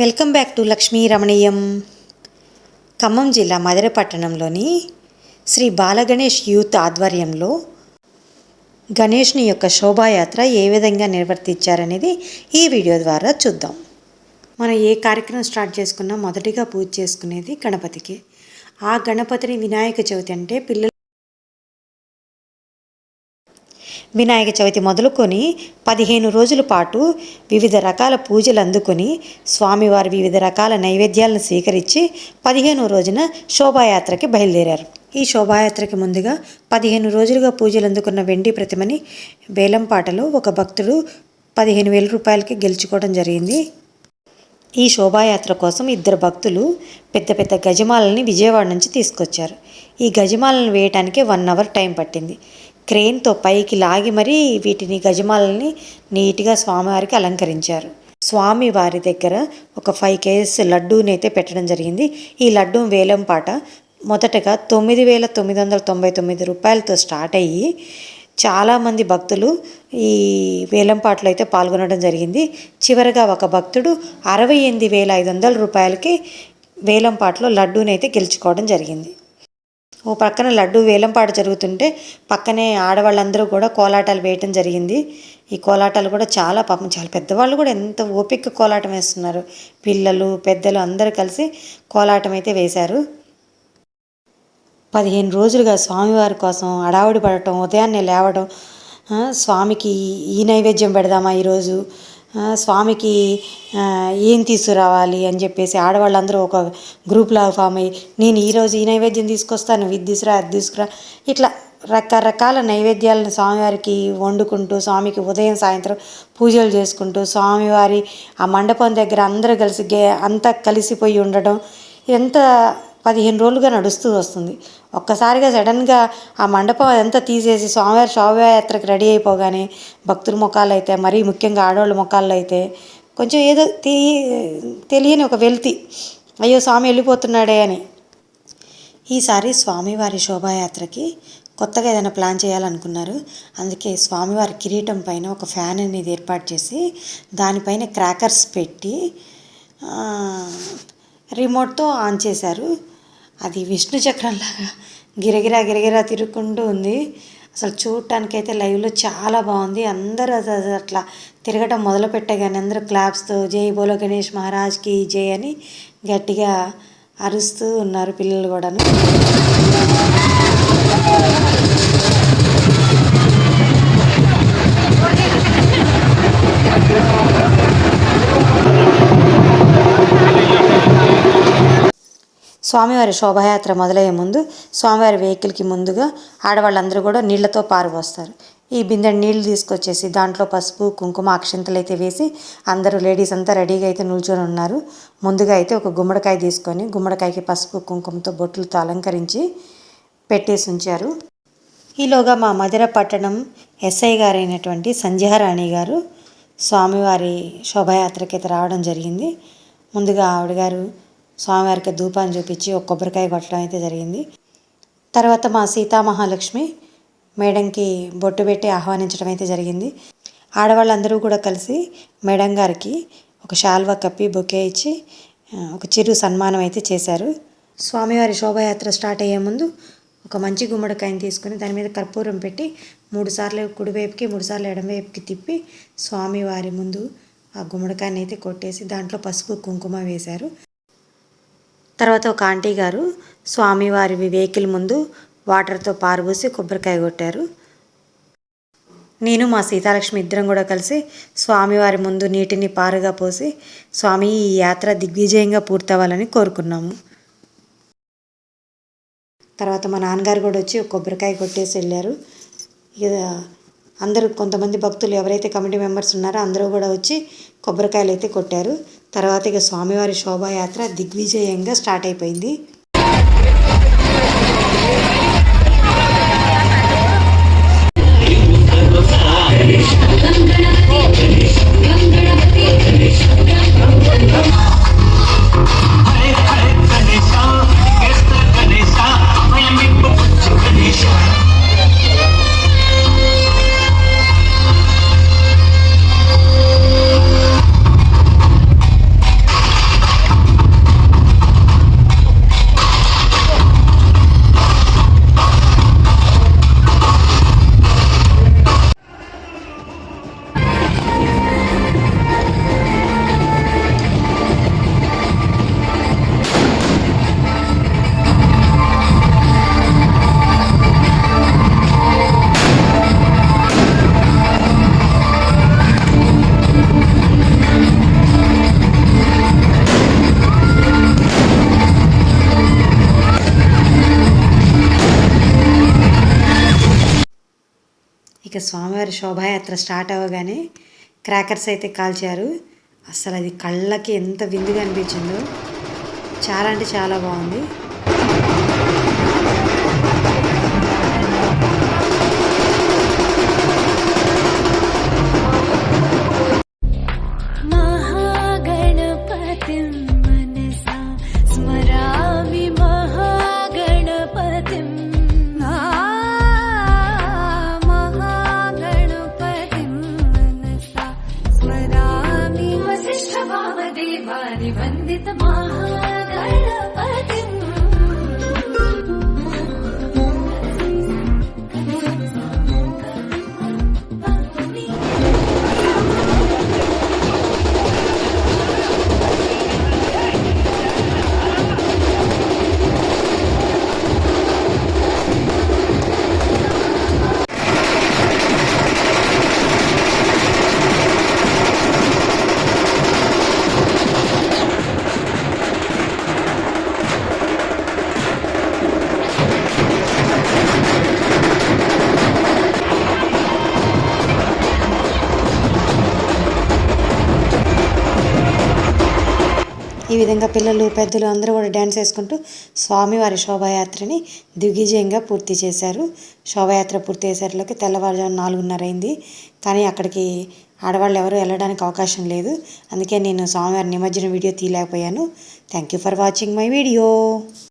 Welcome back to Lakshmi Ramaneeyam. Khammam జిల్లా మధుర పట్టణంలోని Shri Balaganesh youth ఆధ్వర్యంలో గణేష్ని యొక్క శోభాయాత్ర ఏ విధంగా నిర్వర్తించారనేది ఈ వీడియో ద్వారా చూద్దాం. మనం ఏ కార్యక్రమం స్టార్ట్ చేసుకున్నా మొదటిగా పూజ చేసుకునేది గణపతికి. ఆ గణపతిని వినాయక చవితి అంటే పిల్లలు వినాయక చవితి మొదలుకొని పదిహేను రోజుల పాటు వివిధ రకాల పూజలు అందుకొని స్వామివారి వివిధ రకాల నైవేద్యాలను స్వీకరించి పదిహేను రోజున శోభాయాత్రకి బయలుదేరారు. ఈ శోభాయాత్రకి ముందుగా పదిహేను రోజులుగా పూజలు అందుకున్న వెండి ప్రతిమని వేలంపాటలో ఒక భక్తుడు పదిహేను వేల రూపాయలకి గెలుచుకోవడం జరిగింది. ఈ శోభాయాత్ర కోసం ఇద్దరు భక్తులు పెద్ద పెద్ద గజమాలని విజయవాడ నుంచి తీసుకొచ్చారు. ఈ గజమాలను వేయటానికి వన్ అవర్ టైం పట్టింది. క్రేన్తో పైకి లాగి మరీ వీటిని గజమాలని నీట్గా స్వామివారికి అలంకరించారు. స్వామి వారి దగ్గర ఒక ఫైవ్ కేజెస్ లడ్డూని అయితే పెట్టడం జరిగింది. ఈ లడ్డూ వేలం పాట మొదటగా తొమ్మిది వేల తొమ్మిది వందల తొంభై తొమ్మిది రూపాయలతో స్టార్ట్ అయ్యి చాలామంది భక్తులు ఈ వేలంపాట్లో అయితే పాల్గొనడం జరిగింది. చివరగా ఒక భక్తుడు అరవై ఎనిమిది వేల ఐదు వందల రూపాయలకి వేలంపాట్లో లడ్డూనైతే గెలుచుకోవడం జరిగింది. ఓ పక్కన లడ్డు వేలంపాట జరుగుతుంటే పక్కనే ఆడవాళ్ళందరూ కూడా కోలాటాలు వేయటం జరిగింది. ఈ కోలాటాలు కూడా చాలా పాపం చాలా పెద్దవాళ్ళు కూడా ఎంత ఓపిక కోలాటం వేస్తున్నారు. పిల్లలు పెద్దలు అందరూ కలిసి కోలాటం అయితే వేశారు. పదిహేను రోజులుగా స్వామివారి కోసం అడావుడి పడటం ఉదయాన్నే లేవడం స్వామికి ఈ నైవేద్యం పెడదామా ఈరోజు? స్వామికి ఏం తీసుకురావాలి అని చెప్పేసి ఆడవాళ్ళందరూ ఒక గ్రూప్ ఫామ్ అయ్యి నేను ఈరోజు ఈ నైవేద్యం తీసుకొస్తాను ఇది తీసుకురా అది తీసుకురా. ఇట్లా రకరకాల నైవేద్యాలను స్వామివారికి వండుకుంటూ స్వామికి ఉదయం సాయంత్రం పూజలు చేసుకుంటూ స్వామివారి ఆ మండపం దగ్గర అందరూ కలిసి గే అంతా కలిసిపోయి ఉండడం ఎంత పదిహేను రోజులుగా నడుస్తూ వస్తుంది. ఒక్కసారిగా సడన్గా ఆ మండపం అంతా తీసేసి స్వామివారి శోభయాత్రకు రెడీ అయిపోగానే భక్తుల ముఖాలు అయితే మరీ ముఖ్యంగా ఆడవాళ్ళ ముఖాల్లో అయితే కొంచెం ఏదో తెలియని ఒక వెల్తి అయ్యో స్వామి వెళ్ళిపోతున్నాడే అని. ఈసారి స్వామివారి శోభాయాత్రకి కొత్తగా ఏదైనా ప్లాన్ చేయాలనుకున్నారు. అందుకే స్వామివారి కిరీటం పైన ఒక ఫ్యాన్ అనేది ఏర్పాటు చేసి దానిపైన క్రాకర్స్ పెట్టి రిమోట్తో ఆన్ చేశారు. అది విష్ణు చక్రంలాగా గిరగిరా గిరగిరా తిరుగుకుంటూ ఉంది. అసలు చూడటానికైతే లైవ్లో చాలా బాగుంది. అందరూ అది అట్లా తిరగటం మొదలు పెట్టగానే అందరూ క్లాప్స్తో జై బోలో గణేష్ మహారాజ్కి జై అని గట్టిగా అరుస్తూ ఉన్నారు పిల్లలు కూడాను. స్వామివారి శోభాయాత్ర మొదలయ్యే ముందు స్వామివారి వెహికల్కి ముందుగా ఆడవాళ్ళందరూ కూడా నీళ్ళతో పారుపోస్తారు ఈ బిందె నీళ్ళు తీసుకొచ్చేసి దాంట్లో పసుపు కుంకుమ అక్షంతలు అయితే వేసి అందరూ లేడీస్ అంతా రెడీగా అయితే నిల్చొని ఉన్నారు. ముందుగా అయితే ఒక గుమ్మడికాయ తీసుకొని గుమ్మడికాయకి పసుపు కుంకుమతో బొట్లతో అలంకరించి పెట్టేసి ఉంచారు. ఈలోగా మా మధుర పట్టణం ఎస్ఐ గారైనటువంటి సంధ్యారాణి గారు స్వామివారి శోభాయాత్రకి అయితే రావడం జరిగింది. ముందుగా ఆవిడ గారు స్వామివారికి ధూపాన్ని చూపించి ఒక కొబ్బరికాయ కొట్టడం అయితే జరిగింది. తర్వాత మా సీతామహాలక్ష్మి మేడంకి బొట్టు పెట్టి ఆహ్వానించడం అయితే జరిగింది. ఆడవాళ్ళందరూ కూడా కలిసి మేడం గారికి ఒక శాల్వా కప్పి బొకే ఇచ్చి ఒక చిరు సన్మానం అయితే చేశారు. స్వామివారి శోభాయాత్ర స్టార్ట్ అయ్యే ముందు ఒక మంచి గుమ్మడికాయని తీసుకుని దాని మీద కర్పూరం పెట్టి మూడుసార్లు కుడివైపుకి మూడుసార్లు ఎడమవైపుకి తిప్పి స్వామివారి ముందు ఆ గుమ్మడికాయని అయితే కొట్టేసి దాంట్లో పసుపు కుంకుమ వేశారు. తర్వాత ఒక ఆంటీ గారు స్వామివారి వెహికల్ ముందు వాటర్తో పారబోసి కొబ్బరికాయ కొట్టారు. నేను మా సీతాలక్ష్మి ఇద్దరం కూడా కలిసి స్వామివారి ముందు నీటిని పారుగా పోసి స్వామి ఈ యాత్ర దిగ్విజయంగా పూర్తవ్వాలని కోరుకున్నాము. తర్వాత మా నాన్నగారు కూడా వచ్చి కొబ్బరికాయ కొట్టేసి వెళ్ళారు. ఇక అందరూ కొంతమంది భక్తులు ఎవరైతే కమిటీ మెంబర్స్ ఉన్నారో అందరూ కూడా వచ్చి కొబ్బరికాయలు అయితే కొట్టారు. తర్వాత ఇక స్వామివారి శోభాయాత్ర దిగ్విజయంగా స్టార్ట్ అయిపోయింది. స్వామివారి శోభాయాత్ర స్టార్ట్ అవ్వగానే క్రాకర్స్ అయితే కాల్చారు. అసలు అది కళ్ళకి ఎంత విందుగా అనిపించిందో. చాలా అంటే చాలా బాగుంది. ఈ విధంగా పిల్లలు పెద్దలు అందరూ కూడా డ్యాన్స్ వేసుకుంటూ స్వామివారి శోభాయాత్రని దిగ్విజయంగా పూర్తి చేశారు. శోభాయాత్ర పూర్తి చేసేటలోకి తెల్లవారుజాము నాలుగున్నర అయింది. కానీ అక్కడికి ఆడవాళ్ళు ఎవరు వెళ్ళడానికి అవకాశం లేదు. అందుకే నేను స్వామివారి నిమజ్జన video తీయలేకపోయాను. Thank you for watching my video